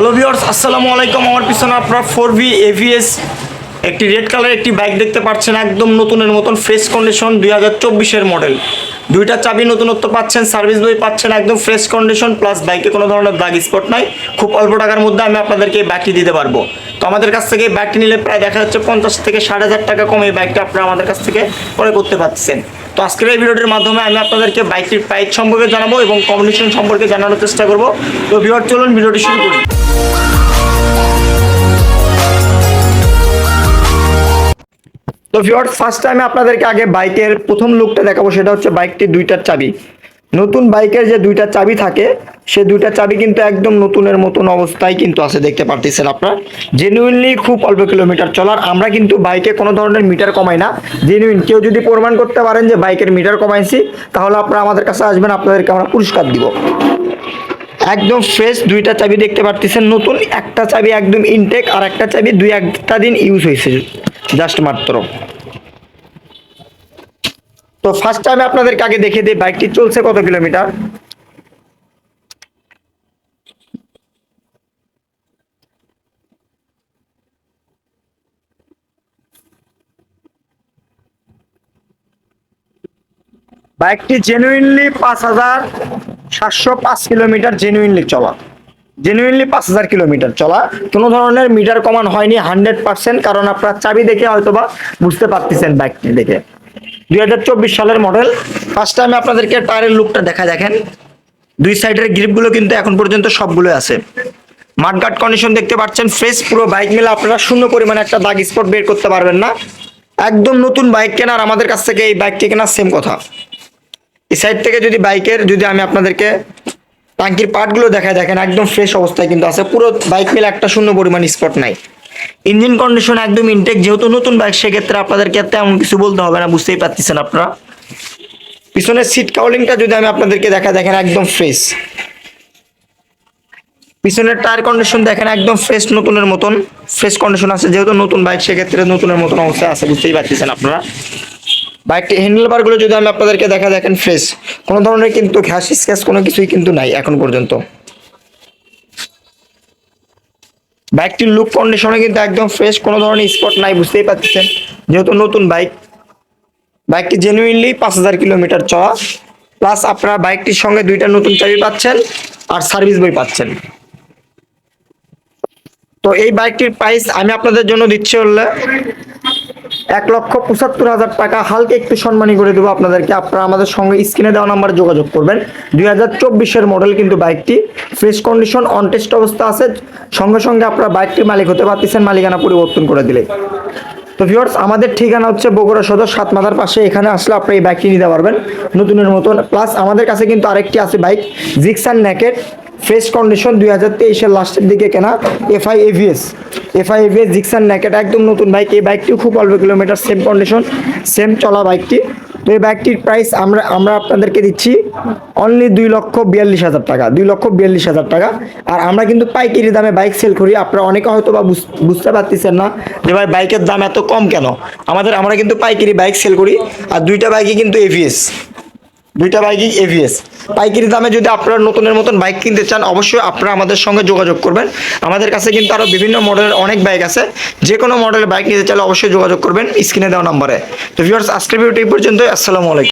Hello viewers আসসালামু আলাইকুম। আমার পিছনে আপনার ফোর ভি এভিএস একটি রেড কালার একটি বাইক দেখতে পাচ্ছেন। একদম নতুনের মতন ফ্রেশ কন্ডিশন দুই হাজার চব্বিশের মডেল দুইটা চাবি নতুনত্ব পাচ্ছেন সার্ভিস বই পাচ্ছেন, একদম ফ্রেশ কন্ডিশন প্লাস বাইকে কোনো ধরনের দাগ স্পট নাই। খুব অল্প টাকার মধ্যে আমি আপনাদেরকে এই বাইকটি দিতে পারব। তো আমাদের কাছ থেকে এই নিলে প্রায় দেখা যাচ্ছে পঞ্চাশ থেকে ষাট হাজার টাকা কমে এই বাইকটা আপনারা আমাদের কাছ থেকে ক্রয় করতে পারছেন তো আজকের এই ভিডিওটির মাধ্যমে আমি আপনাদেরকে বাইকটির প্রাইস সম্পর্কে জানাব এবং কম্বিনেশন সম্পর্কে জানানোর চেষ্টা করব। তো ভিউয়ার চলুন ভিডিওটি শুরু করি। তো ভিওর ফার্স্ট টাইমে আপনাদেরকে আগে বাইকের প্রথম লুকটা দেখাবো, সেটা হচ্ছে বাইকটি দুইটার চাবি। নতুন বাইকের যে দুইটা চাবি থাকে, সে দুইটা চাবি কিন্তু একদম নতুনের মতন অবস্থায় কিন্তু আছে, দেখতে পারতেছেন আপনার। জেনুইনলি খুব অল্প কিলোমিটার চলার। আমরা কিন্তু বাইকে কোনো ধরনের মিটার কমাই না। জেনুইন কেউ যদি প্রমাণ করতে পারেন যে বাইকের মিটার কমাইছি, তাহলে আপনারা আমাদের কাছে আসবেন, আপনাদেরকে আমরা পুরস্কার দিব। একদম ফ্রেশ দুইটা চাবি দেখতে পারতেছেন, নতুন একটা চাবি একদম ইনটেক আর একটা চাবি দুই একটা দিন ইউজ হয়েছে জাস্ট মাত্র। তো ফার্স্ট টাইমে আপনাদেরকে আগে দেখে দিই বাইকটি চলছে কত কিলোমিটার? বাইকটি জেনুইনলি পাঁচ হাজার সাতশো পাঁচ কিলোমিটার জেনুইনলি চলা। জেনুইনলি পাঁচ হাজার কিলোমিটার চলা। কোনো ধরনের মিটার কমান হয়নি হান্ড্রেড পার্সেন্ট কারণ আপনার চাবি দেখে হয়তোবা বুঝতে পারতেছেন বাইকটি দেখে। দুই হাজার চব্বিশ সালের মডেল। ফার্স্ট টাইমে আপনাদেরকে টায়ারের লুকটা দেখা, দেখেন। দুই সাইডের গ্রিপগুলো কিন্তু এখন পর্যন্ত সবগুলো আছে। মাঠঘাট কন্ডিশন দেখতে পাচ্ছেন ফ্রেশ পুরো বাইক মিলে আপনারা শূন্য পরিমাণে একটা দাগ স্পট বের করতে পারবেন না। একদম নতুন বাইক কেনার আমাদের কাছ থেকে এই বাইকটি কেনার সেম কথা। এই সাইড থেকে যদি বাইকের যদি আমি আপনাদেরকে টাঙ্কির পার্টগুলো দেখায় দেখেন একদম ফ্রেশ অবস্থায় কিন্তু আছে। পুরো বাইক মিলে একটা শূন্য পরিমাণ স্পট নাই। ইঞ্জিন কন্ডিশন একদম ইনটেক যেহেতু নতুন বাইক সেক্ষেত্রে আপনাদেরকে তেমন কিছু বলতে হবে না, বুঝতেই পারতেছেন আপনারা। পিছনের সিট কাউলিংটা যদি আমি আপনাদেরকে দেখা দেখেন একদম ফ্রেশ পিছনের টায়ার কন্ডিশন দেখেন একদম ফ্রেশ নতুনের মতন। ফ্রেশ কন্ডিশন আছে, যেহেতু নতুন বাইক সেক্ষেত্রে নতুনের মতন অবস্থায় আছে, বুঝতেই পারতেছেন আপনারা। বাইকটি হ্যান্ডেল বারগুলো যদি আমি আপনাদেরকে দেখা দেখেন ফ্রেশ কোনো ধরনের কিন্তু ঘাস স্ক্যাচ কোনো কিছুই কিন্তু নাই এখন পর্যন্ত। বাইকটির লুক কন্ডিশনে কিন্তু একদম ফ্রেশ কোনো ধরনের স্পট নাই, বুঝতেই পারতেছেন। যেহেতু নতুন বাইক, বাইকটি জেনুইনলি পাঁচ হাজার কিলোমিটার চলা প্লাস আপনারা বাইকটির সঙ্গে দুইটা নতুন চাবি পাচ্ছেন আর সার্ভিস বই পাচ্ছেন। তো এই বাইকটির প্রাইস আমি আপনাদের জন্য দিচ্ছি হলে এক লক্ষ পঁচাত্তর হাজার টাকা হালকা একটু সম্মানী করে দেবো আপনাদেরকে। আপনারা আমাদের সঙ্গে স্ক্রিনে দেওয়া নাম্বারে যোগাযোগ করবেন। দুই হাজার চব্বিশের মডেল কিন্তু বাইকটি। ফ্রেশ কন্ডিশন অন টেস্ট অবস্থা আছে। সঙ্গে সঙ্গে আপনারা বাইকটির মালিক হতে পারতেছেন, মালিকানা পরিবর্তন করে দিলে। তো ভিউয়ার্স আমাদের ঠিকানা হচ্ছে বগুড়া সদর সাত মাথার পাশে। এখানে আসলে আপনি এই বাইকটি নিতে পারবেন। নতুনের মতন। প্লাস আমাদের কাছে কিন্তু আরেকটি আছে bike Gixxer naked fresh condition দুই হাজার তেইশের লাস্টের দিকে কেনা FI ABS FI ABS Gixxer naked একদম নতুন বাইক। এই বাইকটিও খুব অল্প কিলোমিটার সেম কন্ডিশন সেম চলা বাইকটি। তো এই বাইকটির প্রাইস আমরা আমরা আপনাদেরকে দিচ্ছি অনলি দুই লক্ষ বিয়াল্লিশ হাজার টাকা, দুই লক্ষ বিয়াল্লিশ হাজার টাকা। আর আমরা কিন্তু পাইকারি দামে বাইক সেল করি। আপনারা অনেকে হয়তো বা বুঝ- বুঝতে পারতেছেন না যে ভাই বাইকের দাম এত কম কেন? আমাদের, আমরা কিন্তু পাইকারি বাইক সেল করি। আর দুইটা বাইকই কিন্তু এভিএস দুইটা বাইকই এভিএস পাইকারি দামে যদি আপনারা নতুনের মতন বাইক কিনতে চান, অবশ্যই আপনারা আমাদের সঙ্গে যোগাযোগ করবেন। আমাদের কাছে কিন্তু আরও বিভিন্ন মডেলের অনেক বাইক আছে। যে কোনো মডেলের বাইক নিতে চাইলে অবশ্যই যোগাযোগ করবেন স্ক্রিনে দেওয়া নম্বরে। তো ভিউয়ার্স আজকের ভিডিওটি এই পর্যন্তই। আসসালামু আলাইকুম।